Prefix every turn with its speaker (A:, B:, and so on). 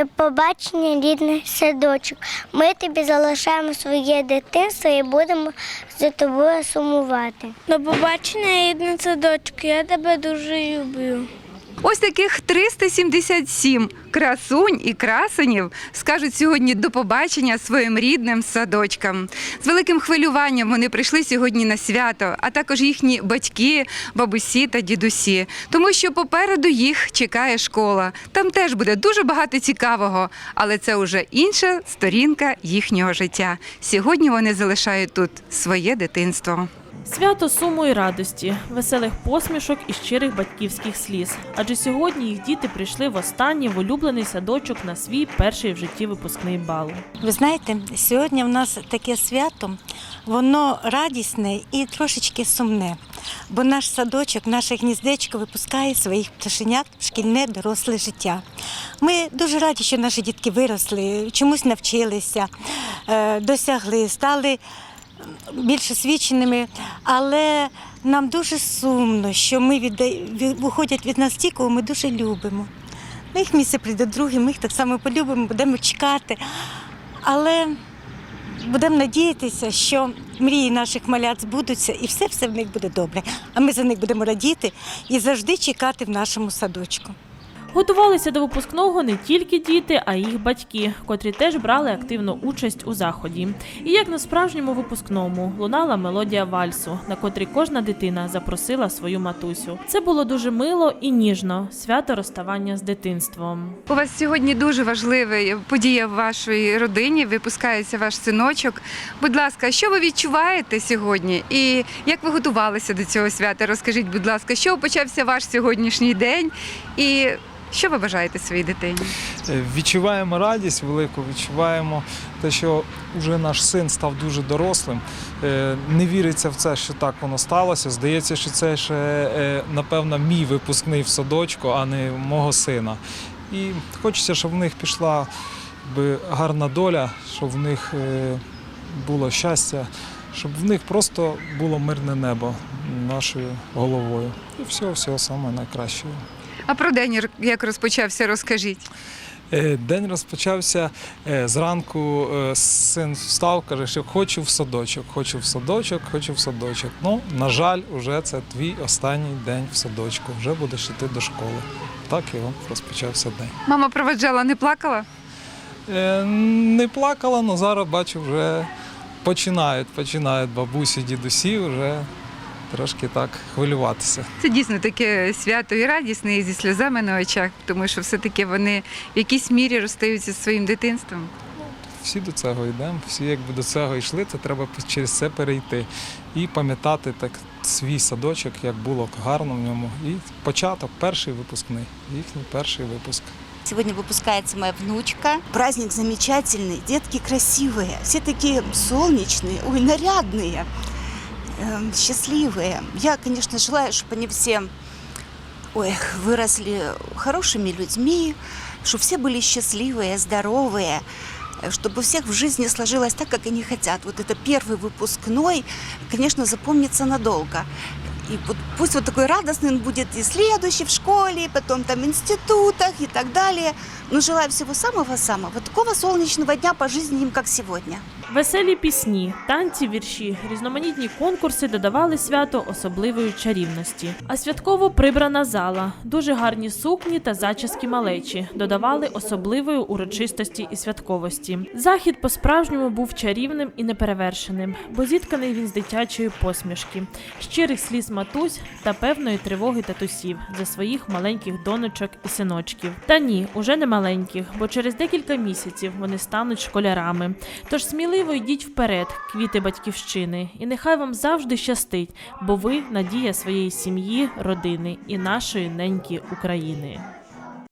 A: До побачення, рідний садочок. Ми тобі залишаємо своє дитинство і будемо за тобою сумувати. До побачення, рідний садочок. Я тебе дуже люблю.
B: Ось таких 377 красунь і красенів скажуть сьогодні до побачення своїм рідним садочкам. З великим хвилюванням вони прийшли сьогодні на свято, а також їхні батьки, бабусі та дідусі. Тому що попереду їх чекає школа. Там теж буде дуже багато цікавого, але це вже інша сторінка їхнього життя. Сьогодні вони залишають тут своє дитинство.
C: Свято суму і радості, веселих посмішок і щирих батьківських сліз. Адже сьогодні їх діти прийшли в останній в улюблений садочок на свій перший в житті випускний бал.
D: Ви знаєте, сьогодні в нас таке свято, воно радісне і трошечки сумне. Бо наш садочок, наше гніздечко випускає своїх пташенят в шкільне доросле життя. Ми дуже раді, що наші дітки виросли, чомусь навчилися, е, досягли, стали більш освіченими, але нам дуже сумно, що ми від- виходять від нас ті, кого ми дуже любимо. На їх місце прийде другий, ми їх так само полюбимо, будемо чекати. Але будемо надіятися, що мрії наших малят збудуться і все все в них буде добре. А ми за них будемо радіти і завжди чекати в нашому садочку.
C: Готувалися до випускного не тільки діти, а й їх батьки, котрі теж брали активну участь у заході. І як на справжньому випускному лунала мелодія вальсу, на котрій кожна дитина запросила свою матусю. Це було дуже мило і ніжно свято розставання з дитинством.
B: У вас сьогодні дуже важлива подія в вашій родині. Випускається ваш синочок. Будь ласка, що ви відчуваєте сьогодні? І як ви готувалися до цього свята? Розкажіть, будь ласка, що почався ваш сьогоднішній день? І що ви бажаєте своїй дитині?
E: Е, Відчуваємо радість велику, відчуваємо те, що вже наш син став дуже дорослим. Е, Не віриться в це, що так воно сталося. Здається, що це ще, е, напевно, мій випускний в садочку, а не мого сина. І хочеться, щоб в них пішла якби, гарна доля, щоб в них було щастя, щоб в них просто було мирне небо нашою головою. І всього, всього саме найкращого.
B: А про день як розпочався, розкажіть.
E: Е, День розпочався е, зранку. е, Син встав, каже, що хочу в садочок, хочу в садочок, хочу в садочок. Ну, на жаль, вже це твій останній день в садочку. Вже будеш йти до школи. Так його розпочався день.
B: Мама проведжала, не плакала?
E: Не плакала, але зараз бачу, вже починають, починають бабусі, дідусі вже трошки так хвилюватися.
B: Це дійсно таке свято і радісне, і зі сльозами на очах, тому що все-таки вони в якійсь мірі розстаються зі своїм дитинством.
E: Всі до цього йдемо, всі якби до цього йшли, то треба через це перейти. І пам'ятати так свій садочок, як було гарно в ньому. І початок, перший випускний, їхній перший випуск.
F: Сегодня выпускается моя внучка. Праздник замечательный, детки красивые, все такие солнечные, ой, нарядные, эм, Счастливые. Я, конечно, желаю, чтобы они все ой, выросли хорошими людьми, чтобы все были счастливые, здоровые, чтобы у всех в жизни сложилось так, как они хотят. Вот это первый выпускной, конечно, запомнится надолго. И вот пусть вот такой радостный он будет и следующий в школе, и потом там в институтах и так далее. Но желаю всего самого-самого, такого солнечного дня по жизни им, как сегодня.
C: Веселі пісні, танці, вірші, різноманітні конкурси додавали свято особливої чарівності. А святково прибрана зала, дуже гарні сукні та зачіски малечі додавали особливої урочистості і святковості. Захід по-справжньому був чарівним і неперевершеним, бо зітканий він з дитячої посмішки, щирих сліз матусь та певної тривоги татусів за своїх маленьких донечок і синочків. Та ні, уже не маленьких, бо через декілька місяців вони стануть школярами. Тож сміливо йдіть вперед, квіти батьківщини, і нехай вам завжди щастить, бо ви надія своєї сім'ї, родини і нашої неньки України.